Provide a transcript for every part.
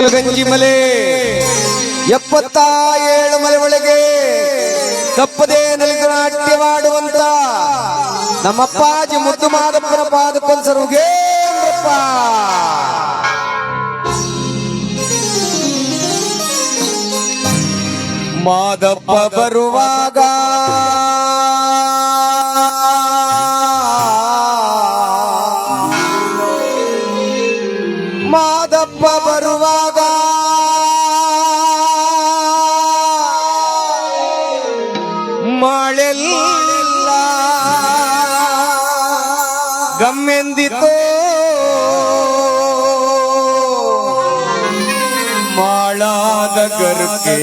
ಗಂಜಿ ಮಲೆ. ಎಪ್ಪತ್ತ ಏಳು ಮಲೆ ಒಳಗೆ ತಪ್ಪದೇ ನಲಿದ ನಾಟ್ಯವಾಡುವಂತ ನಮ್ಮಪ್ಪಾಜಿ ಮುದ್ದು ಮಾದಪ್ಪನ ಪಾದಕ್ಕೊಂದಸರುಗೆ ಮಾದಪ್ಪ ಬರುವಾಗ ಬಾಳೆಲ್ಲ ಗಮ್ಮೆಂದಿತೋ? ಮಾಡಾದ ಗರ್ಕೆ.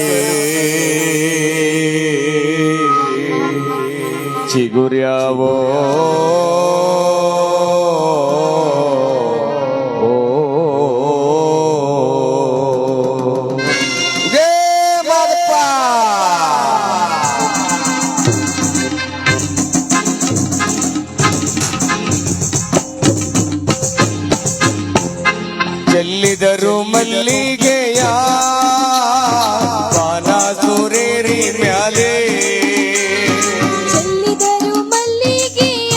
ಚಿಗುರ್ಯಾವೋ? ಚೆಲ್ಲಿದರು ಮಲ್ಲಿಗೆಯ ಪಾನ ಸೂರೇರಿ ಮ್ಯಾಲೆ. ಚೆಲ್ಲಿದರು ಮಲ್ಲಿಗೆಯ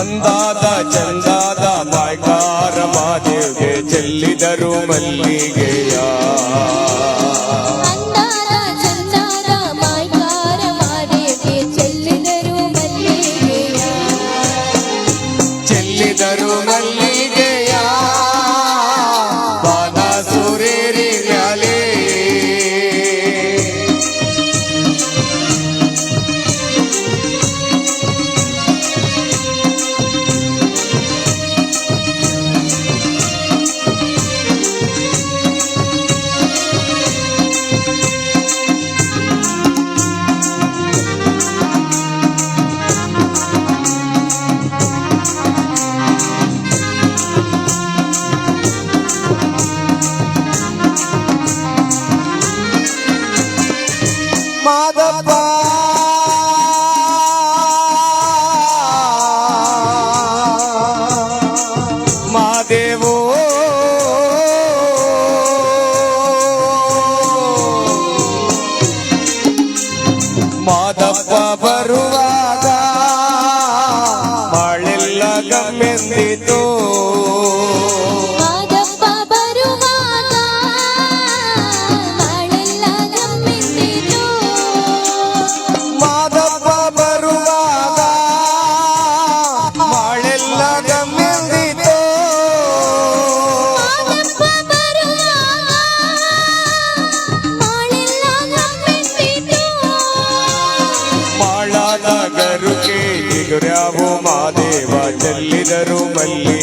ಅಂದಾದ ಚಂದಾದ ಬಾಯ್ಕಾರ ಮಾದೇವ್ಗೆ ಚೆಲ್ಲಿದರು ಮಲ್ಲಿಗೆ. money.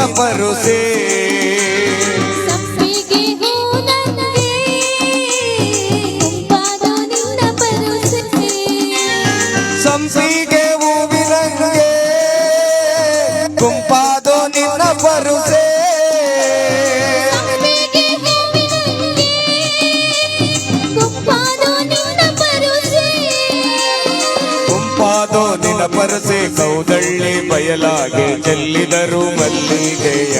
taparrosera. ಬಯಲಾಗೆ ಚೆಲ್ಲಿದರು ಮಲ್ಲಿಗೆಯ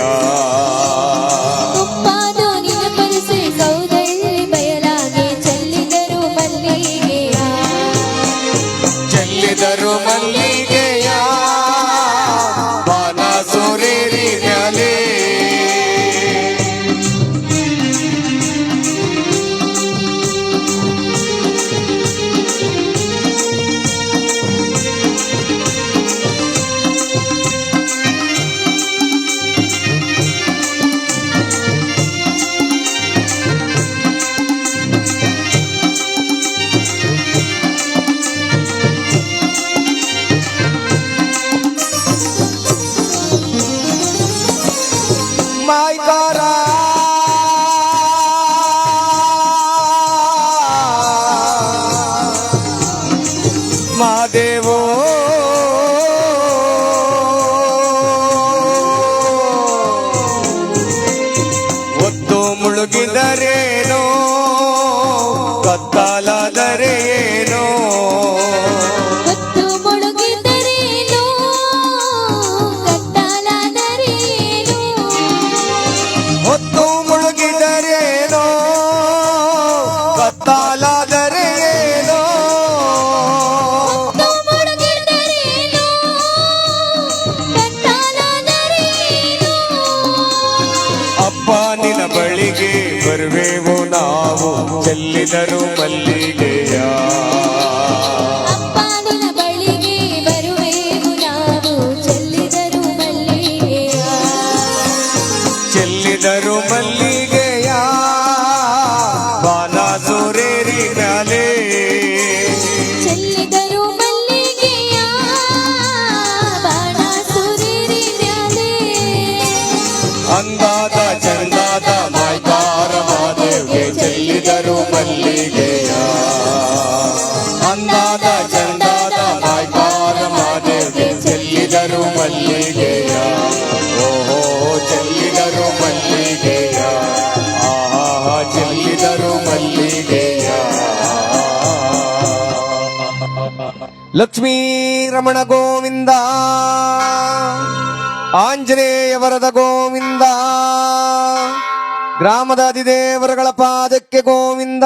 কার ಚೆಲ್ಲಿದರು ಲಕ್ಷ್ಮೀ ರಮಣ ಗೋವಿಂದ, ಆಂಜನೇಯ ವರದ ಗೋವಿಂದ, ಗ್ರಾಮದ ಅಧಿದೇವರುಗಳ ಪಾದಕ್ಕೆ ಗೋವಿಂದ,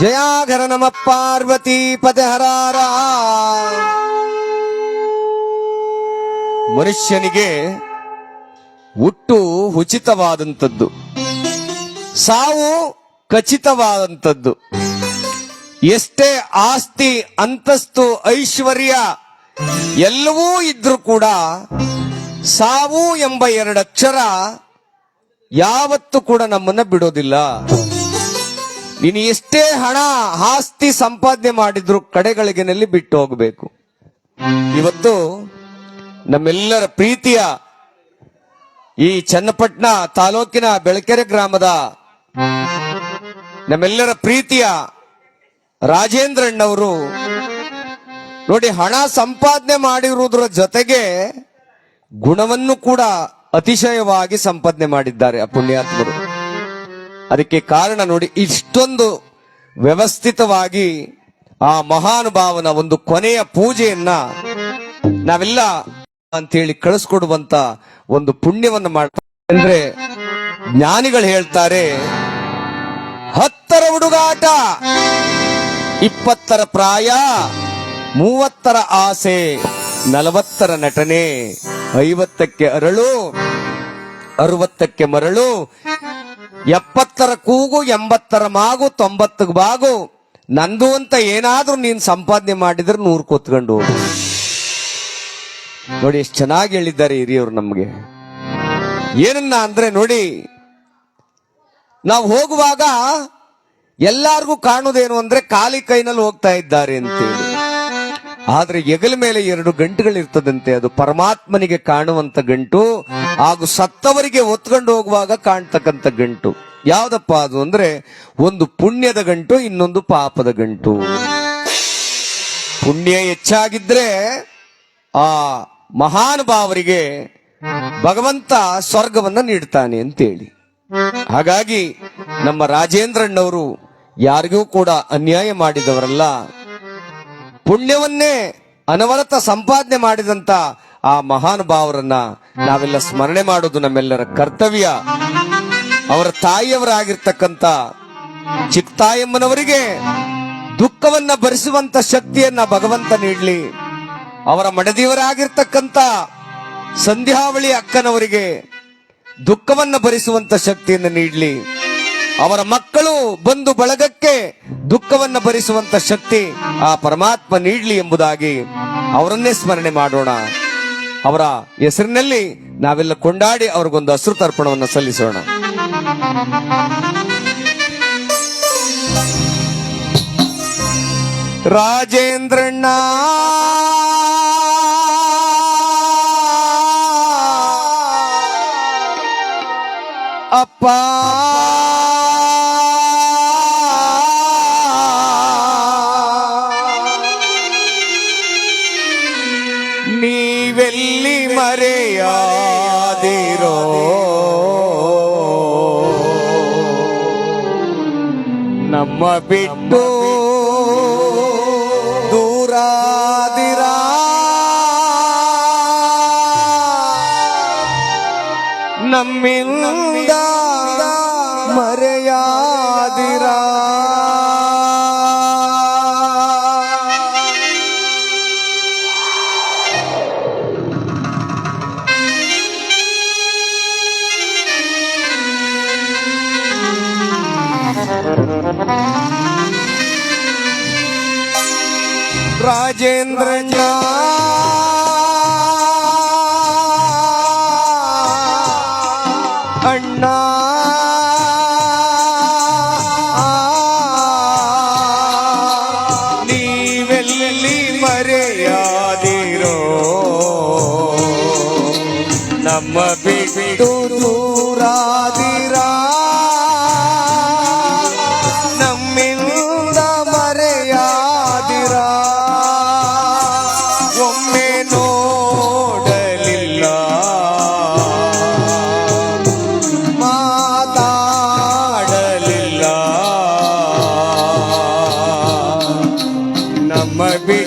ಜಯಾಘರ ನಮ ಪಾರ್ವತಿ ಪದಹರಾರ ಮನುಷ್ಯನಿಗೆ ಹುಟ್ಟು ಉಚಿತವಾದಂಥದ್ದು, ಸಾವು ಖಚಿತವಾದಂಥದ್ದು. ಎಷ್ಟೇ ಆಸ್ತಿ, ಅಂತಸ್ತು, ಐಶ್ವರ್ಯ ಎಲ್ಲವೂ ಇದ್ರೂ ಕೂಡ ಸಾವು ಎಂಬ ಎರಡಕ್ಷರ ಯಾವತ್ತೂ ಕೂಡ ನಮ್ಮನ್ನ ಬಿಡೋದಿಲ್ಲ. ನೀನು ಎಷ್ಟೇ ಹಣ, ಆಸ್ತಿ ಸಂಪಾದನೆ ಮಾಡಿದ್ರು ಕಡೆಗಳಿಗೆನಲ್ಲಿ ಬಿಟ್ಟು ಹೋಗಬೇಕು. ಇವತ್ತು ನಮ್ಮೆಲ್ಲರ ಪ್ರೀತಿಯ ಈ ಚನ್ನಪಟ್ಟಣ ತಾಲೂಕಿನ ಬೆಳಕೆರೆ ಗ್ರಾಮದ ನಮ್ಮೆಲ್ಲರ ಪ್ರೀತಿಯ ರಾಜೇಂದ್ರಣ್ಣವರು ನೋಡಿ ಹಣ ಸಂಪಾದನೆ ಮಾಡಿರುವುದರ ಜೊತೆಗೆ ಗುಣವನ್ನು ಕೂಡ ಅತಿಶಯವಾಗಿ ಸಂಪಾದನೆ ಮಾಡಿದ್ದಾರೆ ಆ ಪುಣ್ಯಾತ್ಮರು. ಅದಕ್ಕೆ ಕಾರಣ ನೋಡಿ ಇಷ್ಟೊಂದು ವ್ಯವಸ್ಥಿತವಾಗಿ ಆ ಮಹಾನುಭಾವನ ಒಂದು ಕೊನೆಯ ಪೂಜೆಯನ್ನ ನಾವೆಲ್ಲ ಅಂತೇಳಿ ಕಳಿಸ್ಕೊಡುವಂತ ಒಂದು ಪುಣ್ಯವನ್ನು ಮಾಡ್ತಾರೆ ಅಂದ್ರೆ ಜ್ಞಾನಿಗಳು ಹೇಳ್ತಾರೆ, ಹತ್ತರ ಹುಡುಗಾಟ. ಇಪ್ಪತ್ತರ ಪ್ರಾಯ, ಮೂವತ್ತರ ಆಸೆ, ನಲವತ್ತರ ನಟನೆ, ಐವತ್ತಕ್ಕೆ ಅರಳು, ಅರವತ್ತಕ್ಕೆ ಮರಳು, ಎಪ್ಪತ್ತರ ಕೂಗು, ಎಂಬತ್ತರ ಮಾಗು, ತೊಂಬತ್ತಕ್ಕೆ ಬಾಗು. ನಂದು ಅಂತ ಏನಾದ್ರೂ ನೀನ್ ಸಂಪಾದನೆ ಮಾಡಿದ್ರೆ ನೂರ್ ಕೂತ್ಕೊಂಡು ನೋಡಿ, ಎಷ್ಟು ಚೆನ್ನಾಗಿ ಹೇಳಿದ್ದಾರೆ ಹಿರಿಯವರು ನಮ್ಗೆ. ಏನನ್ನ ಅಂದ್ರೆ ನೋಡಿ, ನಾವು ಹೋಗುವಾಗ ಎಲ್ಲಾರ್ಗೂ ಕಾಣುದೇನು ಅಂದ್ರೆ ಖಾಲಿ ಕೈನಲ್ಲಿ ಹೋಗ್ತಾ ಇದ್ದಾರೆ ಅಂತೇಳಿ. ಆದ್ರೆ ಎಗಲ ಮೇಲೆ ಎರಡು ಗಂಟುಗಳಿರ್ತದಂತೆ, ಅದು ಪರಮಾತ್ಮನಿಗೆ ಕಾಣುವಂತ ಗಂಟು, ಹಾಗೂ ಸತ್ತವರಿಗೆ ಒತ್ಕೊಂಡು ಹೋಗುವಾಗ ಕಾಣ್ತಕ್ಕಂತ ಗಂಟು. ಯಾವ್ದಪ್ಪ ಅದು ಅಂದ್ರೆ, ಒಂದು ಪುಣ್ಯದ ಗಂಟು, ಇನ್ನೊಂದು ಪಾಪದ ಗಂಟು. ಪುಣ್ಯ ಹೆಚ್ಚಾಗಿದ್ರೆ ಆ ಮಹಾನುಭಾವರಿಗೆ ಭಗವಂತ ಸ್ವರ್ಗವನ್ನ ನೀಡ್ತಾನೆ ಅಂತೇಳಿ. ಹಾಗಾಗಿ ನಮ್ಮ ರಾಜೇಂದ್ರಣ್ಣವರು ಯಾರಿಗೂ ಕೂಡ ಅನ್ಯಾಯ ಮಾಡಿದವರಲ್ಲ. ಪುಣ್ಯವನ್ನೇ ಅನವರತ ಸಂಪಾದನೆ ಮಾಡಿದಂತ ಆ ಮಹಾನುಭಾವರನ್ನ ನಾವೆಲ್ಲ ಸ್ಮರಣೆ ಮಾಡೋದು ನಮ್ಮೆಲ್ಲರ ಕರ್ತವ್ಯ. ಅವರ ತಾಯಿಯವರಾಗಿರ್ತಕ್ಕಂಥ ಚಿತ್ತಾಯಮ್ಮನವರಿಗೆ ದುಃಖವನ್ನ ಭರಿಸುವಂತ ಶಕ್ತಿಯನ್ನ ಭಗವಂತ ನೀಡಲಿ. ಅವರ ಮಡದಿಯವರಾಗಿರ್ತಕ್ಕಂಥ ಸಂಧ್ಯಾವಳಿ ಅಕ್ಕನವರಿಗೆ ದುಃಖವನ್ನ ಭರಿಸುವಂತ ಶಕ್ತಿಯನ್ನು ನೀಡ್ಲಿ. ಅವರ ಮಕ್ಕಳು ಬಂದು ಬಳಗಕ್ಕೆ ದುಃಖವನ್ನ ಭರಿಸುವಂತ ಶಕ್ತಿ ಆ ಪರಮಾತ್ಮ ನೀಡಲಿ ಎಂಬುದಾಗಿ ಅವರನ್ನೇ ಸ್ಮರಣೆ ಮಾಡೋಣ. ಅವರ ಹೆಸರಿನಲ್ಲಿ ನಾವೆಲ್ಲ ಕೊಂಡಾಡಿ ಅವ್ರಿಗೊಂದು ಹಸಿರು ಸಲ್ಲಿಸೋಣ. ರಾಜೇಂದ್ರಣ್ಣ! ಅಪ್ಪಾ! ಬಿಟ್ಟು ದೂರಾದಿರಾ. ನಮ್ಮಿಂದ அண்ணா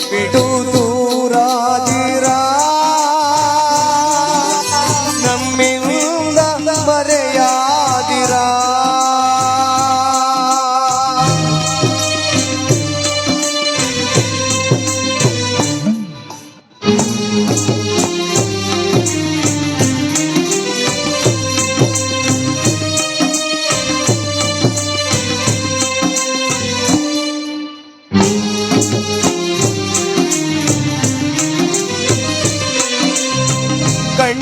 espíritu.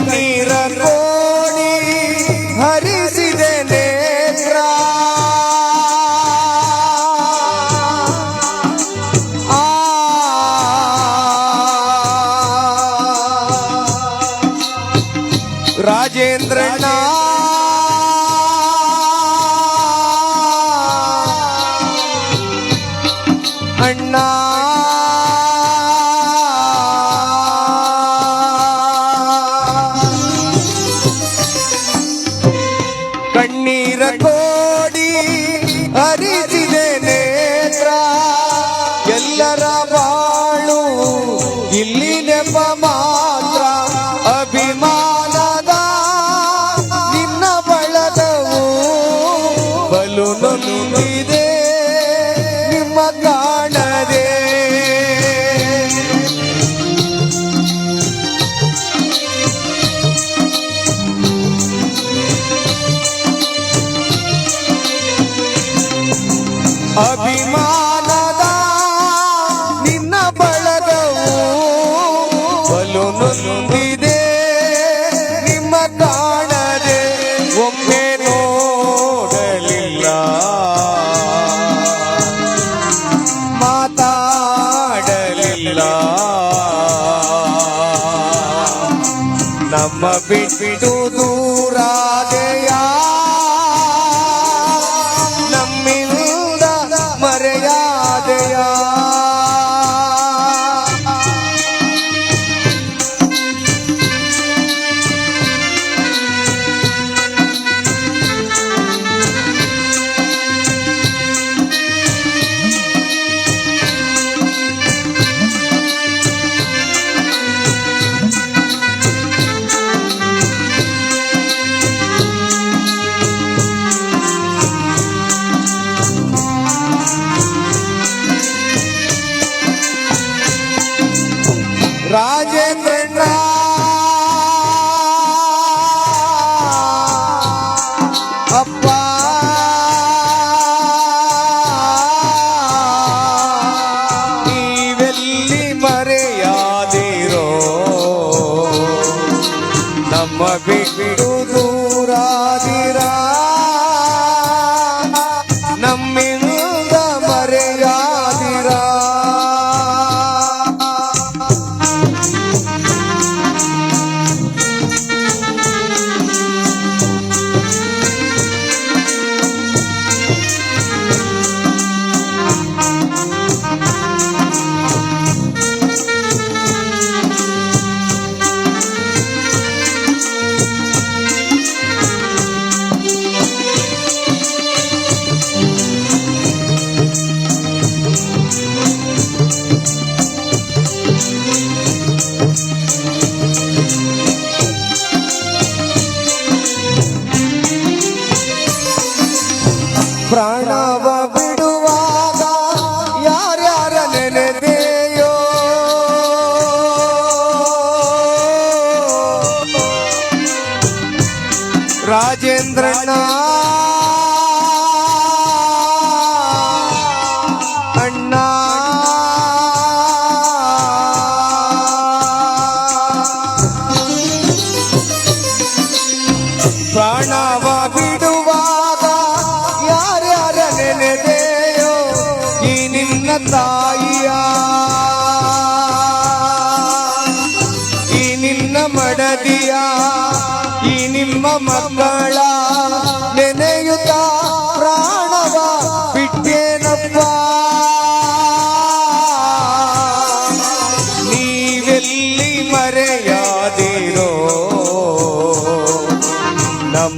me. ನೋಡಿ ಹರಿಸಿದೆ ನೇತ್ರ. ಎಲ್ಲರ ಬಾಳು ಇಲ್ಲಿ ನೆಪ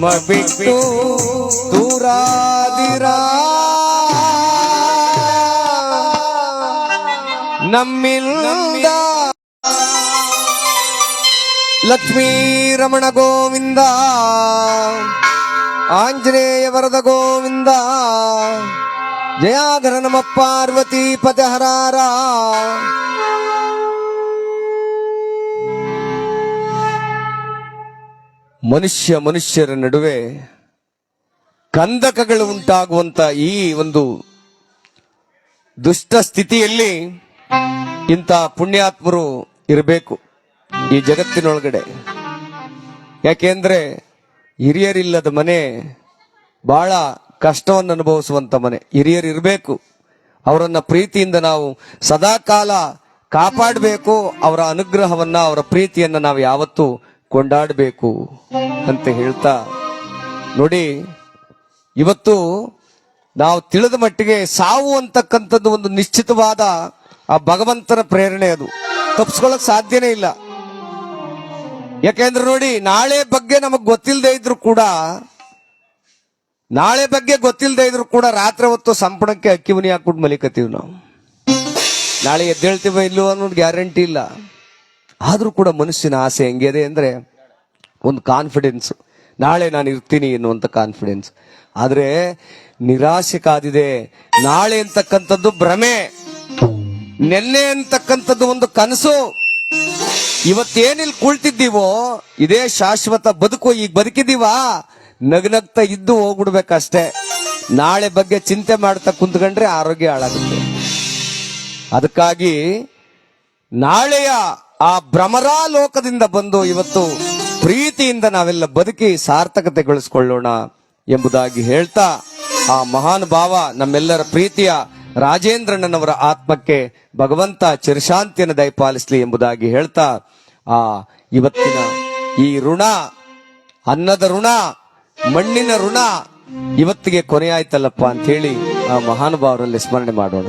ನಮ್ಮ ಬಿಟ್ಟು ದೂರಾದಿರ. ನಮ್ಮಿಲ್ಲ ಲಕ್ಷ್ಮೀ ರಮಣ ಗೋವಿಂದ ಆಂಜನೇಯ ವರದ ಗೋವಿಂದ ಜಯಾಧರ ನಮ್ಮ ಪಾರ್ವತಿ ಪದಹರಾರ ಮನುಷ್ಯ ಮನುಷ್ಯರ ನಡುವೆ ಕಂದಕಗಳು ಉಂಟಾಗುವಂತ ಈ ಒಂದು ದುಷ್ಟ ಸ್ಥಿತಿಯಲ್ಲಿ ಇಂಥ ಪುಣ್ಯಾತ್ಮರು ಇರಬೇಕು ಈ ಜಗತ್ತಿನೊಳಗಡೆ. ಯಾಕೆಂದ್ರೆ ಹಿರಿಯರಿಲ್ಲದ ಮನೆ ಬಹಳ ಕಷ್ಟವನ್ನು ಅನುಭವಿಸುವಂತ ಮನೆ. ಹಿರಿಯರಿರಬೇಕು ಅವರನ್ನ ಪ್ರೀತಿಯಿಂದ ನಾವು ಸದಾಕಾಲ ಕಾಪಾಡಬೇಕು. ಅವರ ಅನುಗ್ರಹವನ್ನ, ಅವರ ಪ್ರೀತಿಯನ್ನ ನಾವು ಯಾವತ್ತೂ ಕೊಂಡಾಡಬೇಕು ಅಂತ ಹೇಳ್ತಾ, ನೋಡಿ, ಇವತ್ತು ನಾವು ತಿಳಿದ ಮಟ್ಟಿಗೆ ಸಾವು ಅಂತಕ್ಕಂಥದ್ದು ಒಂದು ನಿಶ್ಚಿತವಾದ ಆ ಭಗವಂತನ ಪ್ರೇರಣೆ ಅದು. ತಪ್ಪಿಸ್ಕೊಳ್ಳಕ್ ಸಾಧ್ಯನೇ ಇಲ್ಲ. ಯಾಕೆಂದ್ರೆ ನೋಡಿ, ನಾಳೆ ಬಗ್ಗೆ ನಮಗ್ ಗೊತ್ತಿಲ್ಲದೆ ಇದ್ರು ಕೂಡ, ನಾಳೆ ಬಗ್ಗೆ ಗೊತ್ತಿಲ್ಲದೆ ಇದ್ರು ಕೂಡ ರಾತ್ರಿ ಹೊತ್ತು ಸಂಪಣಕ್ಕೆ ಅಕ್ಕಿ ಮುನಿ ಹಾಕ್ಬಿಟ್ಟು ಮಲಿಕತ್ತೀವಿ ನಾವು. ನಾಳೆ ಎದ್ದೇಳ್ತೀವ ಇಲ್ಲೋ ಅನ್ನೋದು ಗ್ಯಾರಂಟಿ ಇಲ್ಲ. ಆದ್ರೂ ಕೂಡ ಮನುಷ್ಯನ ಆಸೆ ಹೆಂಗಿದೆ ಅಂದರೆ ಒಂದು ಕಾನ್ಫಿಡೆನ್ಸ್ ನಾಳೆ ನಾನು ಇರ್ತೀನಿ ಎನ್ನುವಂಥ ಕಾನ್ಫಿಡೆನ್ಸ್ ಆದರೆ ನಿರಾಶೆ ಕಾದಿದೆ. ನಾಳೆ ಅಂತಕ್ಕಂಥದ್ದು ಭ್ರಮೆ. ನೆನ್ನೆ ಅಂತಕ್ಕಂಥದ್ದು ಒಂದು ಕನಸು. ಇವತ್ತೇನಿಲ್ಲಿ ಕುಳ್ತಿದ್ದೀವೋ, ಇದೇ ಶಾಶ್ವತ ಬದುಕು, ಈಗ ಬದುಕಿದ್ದೀವಾ? ನಗ್ನಗ್ತಾ ಇದ್ದು ಹೋಗ್ಬಿಡ್ಬೇಕಷ್ಟೇ. ನಾಳೆ ಬಗ್ಗೆ ಚಿಂತೆ ಮಾಡ್ತಾ ಕುಂತ್ಕಂಡ್ರೆ ಆರೋಗ್ಯ ಹಾಳಾಗುತ್ತೆ. ಅದಕ್ಕಾಗಿ ನಾಳೆಯ ಆ ಭ್ರಮರಾಲೋಕದಿಂದ ಬಂದು ಇವತ್ತು ಪ್ರೀತಿಯಿಂದ ನಾವೆಲ್ಲ ಬದುಕಿ ಸಾರ್ಥಕತೆಗೊಳಿಸ್ಕೊಳ್ಳೋಣ ಎಂಬುದಾಗಿ ಹೇಳ್ತಾ ಆ ಮಹಾನ್ ಭಾವ ನಮ್ಮೆಲ್ಲರ ಪ್ರೀತಿಯ ರಾಜೇಂದ್ರಣ್ಣನವರ ಆತ್ಮಕ್ಕೆ ಭಗವಂತ ಚಿರಶಾಂತಿಯನ್ನು ದಯಪಾಲಿಸಲಿ ಎಂಬುದಾಗಿ ಹೇಳ್ತಾ, ಆ ಇವತ್ತಿನ ಈ ಋಣ, ಅನ್ನದ ಋಣ, ಮಣ್ಣಿನ ಋಣ ಇವತ್ತಿಗೆ ಕೊನೆಯಾಯ್ತಲ್ಲಪ್ಪ ಅಂತ ಹೇಳಿ ಆ ಮಹಾನುಭಾವರಲ್ಲಿ ಸ್ಮರಣೆ ಮಾಡೋಣ.